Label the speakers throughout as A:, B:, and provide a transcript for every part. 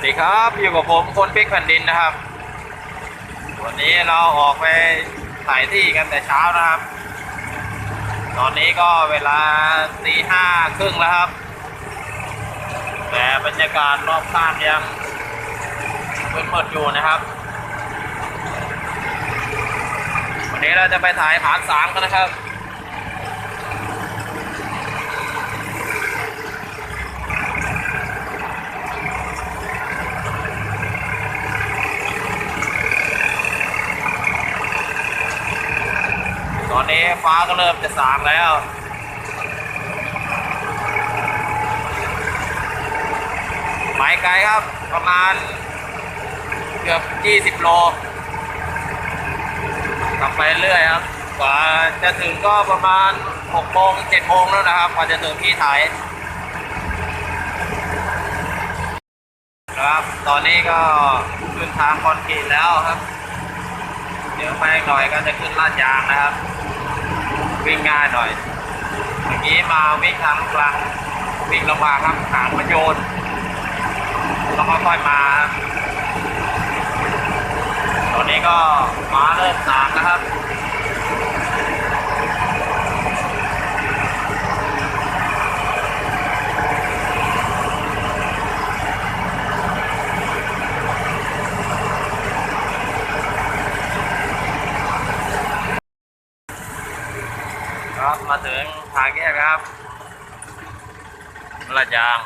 A: วัสดีครับ อยู่กับผมคนเพิกแผ่นดินนะครับ วันนี้เราออกไปถ่ายที่กันแต่เช้านะครับ ตอนนี้ก็เวลาตีห้าครึ่งแล้วครับ แต่บรรยากาศรอบข้างยังมืดๆอยู่นะครับ วันนี้เราจะไปถ่ายผานสามกันนะครับ ฟ้าก็เริ่มจะสางแล้ว หมายไกลครับประมาณ เกือบ 20 โลขับไปเรื่อยครับ กว่าจะถึงก็ประมาณ6โมง7โมงแล้วนะครับ กว่าจะถึงที่ถ่ายครับ ตอนนี้ก็ขึ้นทางคอนกรีตแล้วครับ เดี๋ยวไปหน่อยก็จะขึ้นลาดยางนะครับ วิ่งง่ายหน่อยเมื่อกี้มาวิ่งทางลูกลางวิ่งลงมาครับหางมันโยนต้องค่อยๆมา ตอนนี้ก็มาเริ่มสางนะครับมาถึงทางแยกครับลาดยาง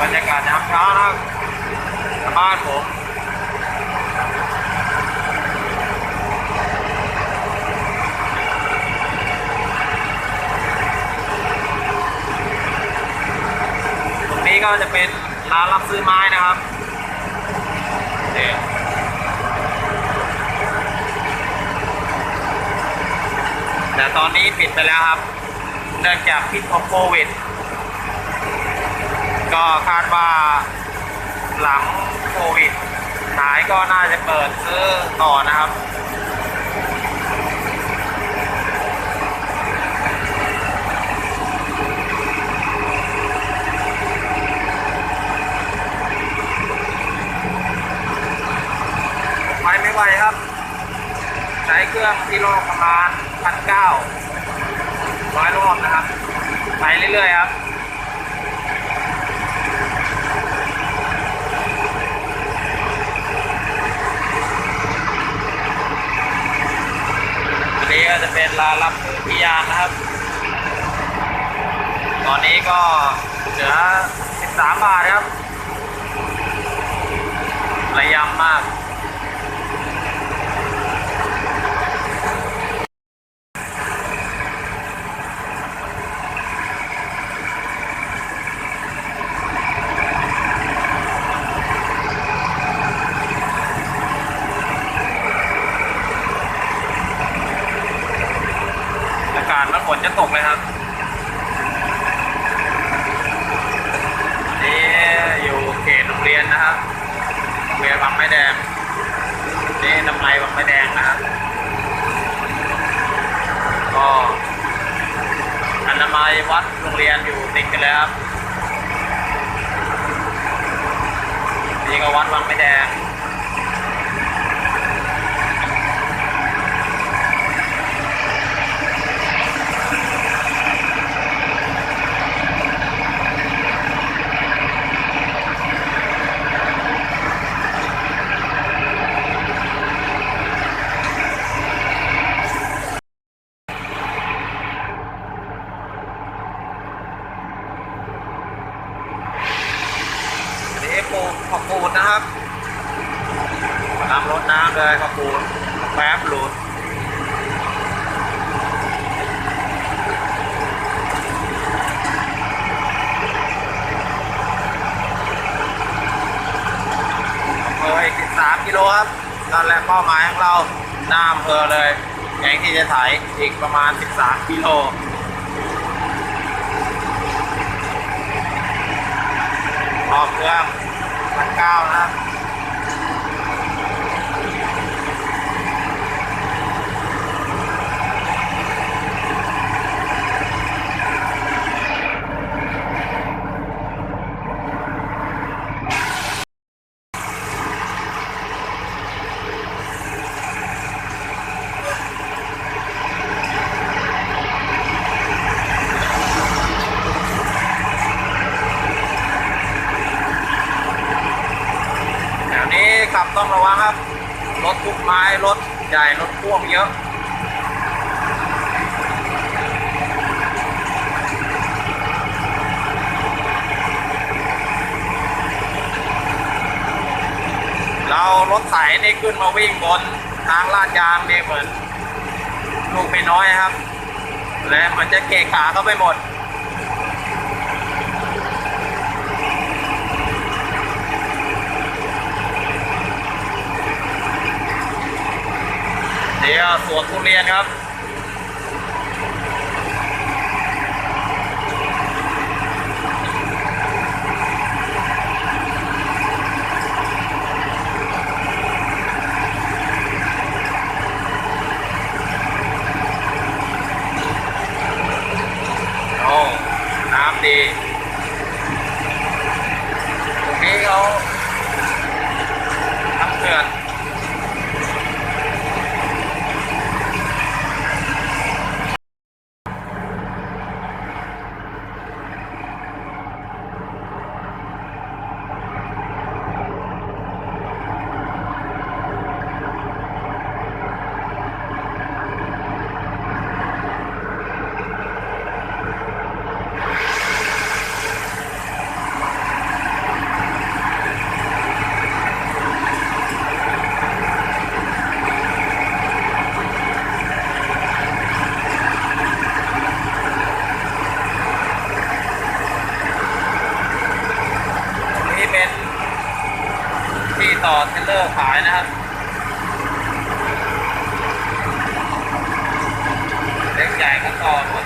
A: บรรยากาศยามเช้านะครับบ้านผม ตรงนี้ ก็จะเป็นร้านรับซื้อไม้นะครับแต่ตอนนี้ปิดไปแล้วครับ เนื่องจากพิษของโควิด ก็คาดว่าหลังโควิดหายก็น่าจะเปิดซื้อต่อนะครับ ไปไม่ไหวครับ ใช้เครื่องกิโลประมาณพันเก้าร้อยรอบนะครับ ไปเรื่อยๆครับอันนี้ก็จะเป็นร้านรับพิยานนะครับ ตอนนี้ก็เหลือ 13 บาทครับระยำมาก อากาศมันฝนจะตกเลยครับ นี่อยู่เขตโรงเรียนนะครับโรงเรียนบางไม้แดง นี่น้ำไม้บางไม้แดงนะครับ ก็อนามัยวัดโรงเรียนอยู่ติดกันเลยครับนี่ก็วัดบางไม่แดง เป้าหมายของเราหน้าอำเภอเลยแข่งที่จะถ่ายอีกประมาณ 13 กิโลออกเครื่องพันก้านะ ทุกไม้รถใหญ่รถพ่วงเยอะเรารถไถนี่ขึ้นมาวิ่งบนทางลาดยางเนี่เหมือนลูกไม่น้อยครับ และมันจะเกะขาก็ไปหมด เดี๋ยวสวนทุเรียนครับ โอ้ น้ำดีตรงนี้เขาทำเขื่อน นี่เป็นที่ต่อเทรลเลอร์ขายนะครับ เล็กใหญ่ก็ต่อหมด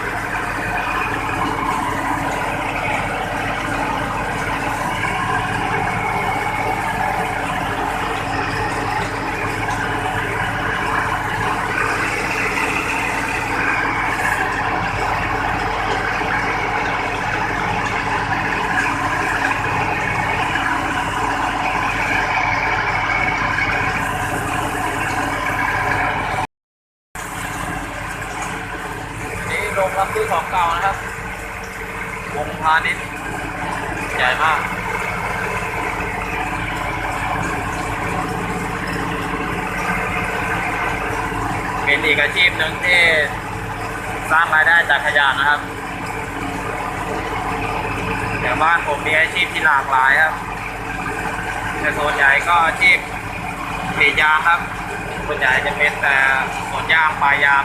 A: นี่ลงรับซื้อของเก่านะครับวงพาณิชย์ใหญ่มากเป็นอีกอาชีพหนึ่งที่สร้างรายได้จากขยะนะครับแต่บ้านผมมีอาชีพที่หลากหลายครับแต่ส่วนใหญ่ก็อาชีพกรีดยางครับส่วนใหญ่จะเป็นแต่สวนยางปลายยาง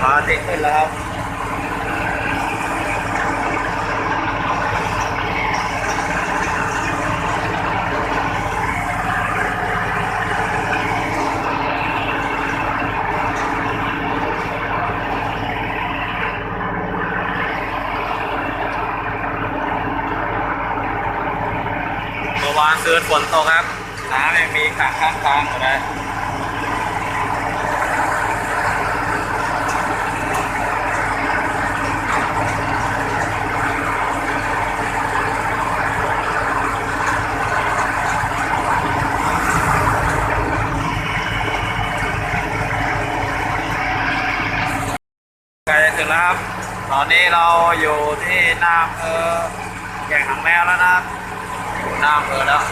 A: พาติดขึ้นแล้วครับ เมื่อวาน คืนฝนตกครับ น้ำยังมีขังข้างทางอยู่เลยใกล้จะถึงแล้วครับ ตอนนี้เราอยู่ที่น้าำเภอแก่งหางแมวแล้วนะครับอยู่น้าำเภอแล้ว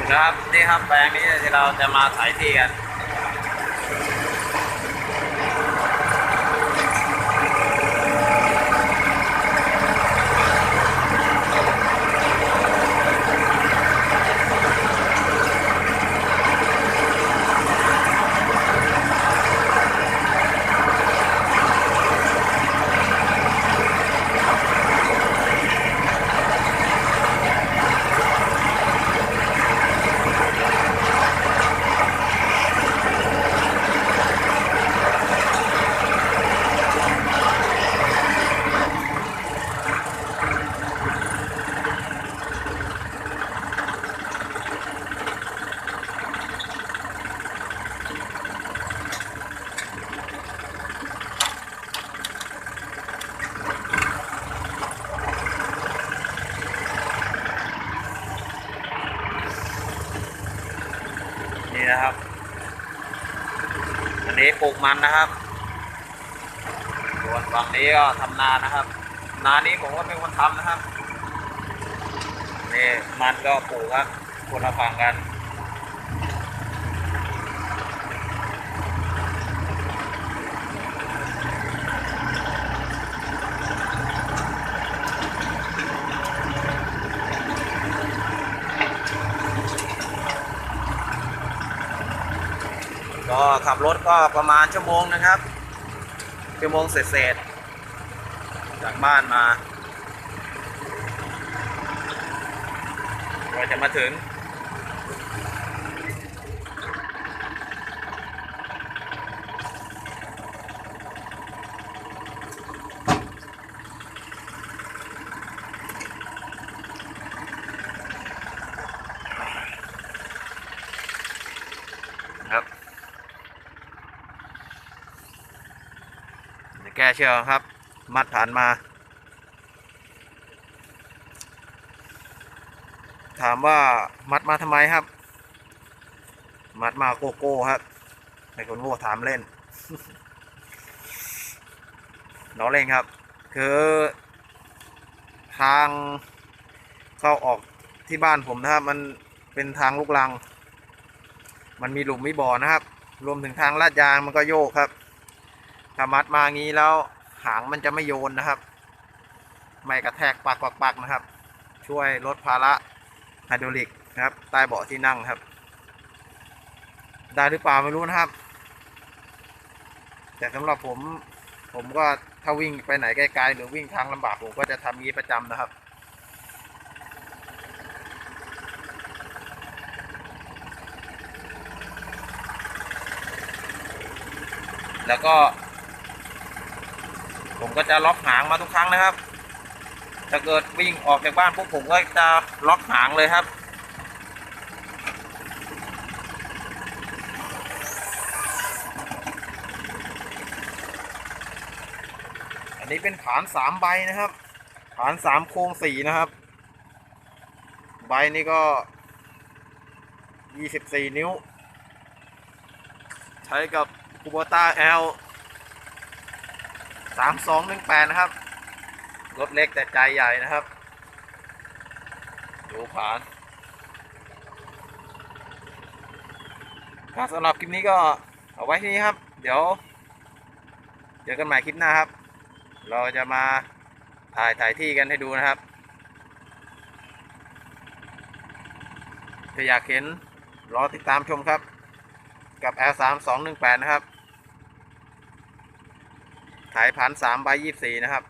A: น นะครับนี่ครับแปลงนี้ที่เราจะมาไถที่กัน ลูกมันนะครับ ส่วนฝั่งนี้ก็ทำนานะครับ นานี้ผมก็เป็นคนทำนะครับนี่มันก็ปลูกครับคนละฝั่งกัน ก็ ขับรถก็ประมาณชั่วโมงนะครับ ชั่วโมงเศษๆจากบ้านมาเราจะมาถึง เดี๋ยวแก้เชือครับ มัดผ่านมา ถามว่ามัดมาทำไมครับ มัดมาโกโก้ครับในคนโง่ถามเล่นน้องเล่นครับ คือ ทางเข้าออกที่บ้านผมนะครับ มันเป็นทางลูกลัง มันมีหลุมมีบ่อนะครับ รวมถึงทางลาดยางมันก็โยกครับ ถ้ามัดมางี้แล้วหางมันจะไม่โยนนะครับ ไม่กระแทกปักปักปักนะครับ ช่วยลดภาระไฮดรอลิกนะครับ ใต้เบาะที่นั่งครับ ได้หรือเปล่าไม่รู้นะครับ แต่สำหรับผมผมก็ถ้าวิ่งไปไหนไกลๆหรือวิ่งทางลำบากผมก็จะทำงี้ประจำนะครับแล้วก็ ผมก็จะล็อกหางมาทุกครั้งนะครับ ถ้าเกิดวิ่งออกจากบ้านพวกผมก็จะล็อกหางเลยครับ อันนี้เป็นฐานสามใบนะครับ ฐานสามโครงสี่นะครับ ใบนี้ก็ยี่สิบสี่นิ้ว ใช้กับคูโบต้า L สามสองหนึ่งแปดนะครับ รถเล็กแต่ใจใหญ่นะครับ ดูผ่านครับสำหรับคลิปนี้ก็เอาไว้ที่นี้ครับ เดี๋ยว เจอกันใหม่คลิปหน้าครับ เราจะมาถ่ายถ่ายที่กันให้ดูนะครับถ้าอยากเห็นรอติดตามชมครับ กับ L 3 2 1 8 นะครับ ขายพันสามใบยี่สี่นะครับ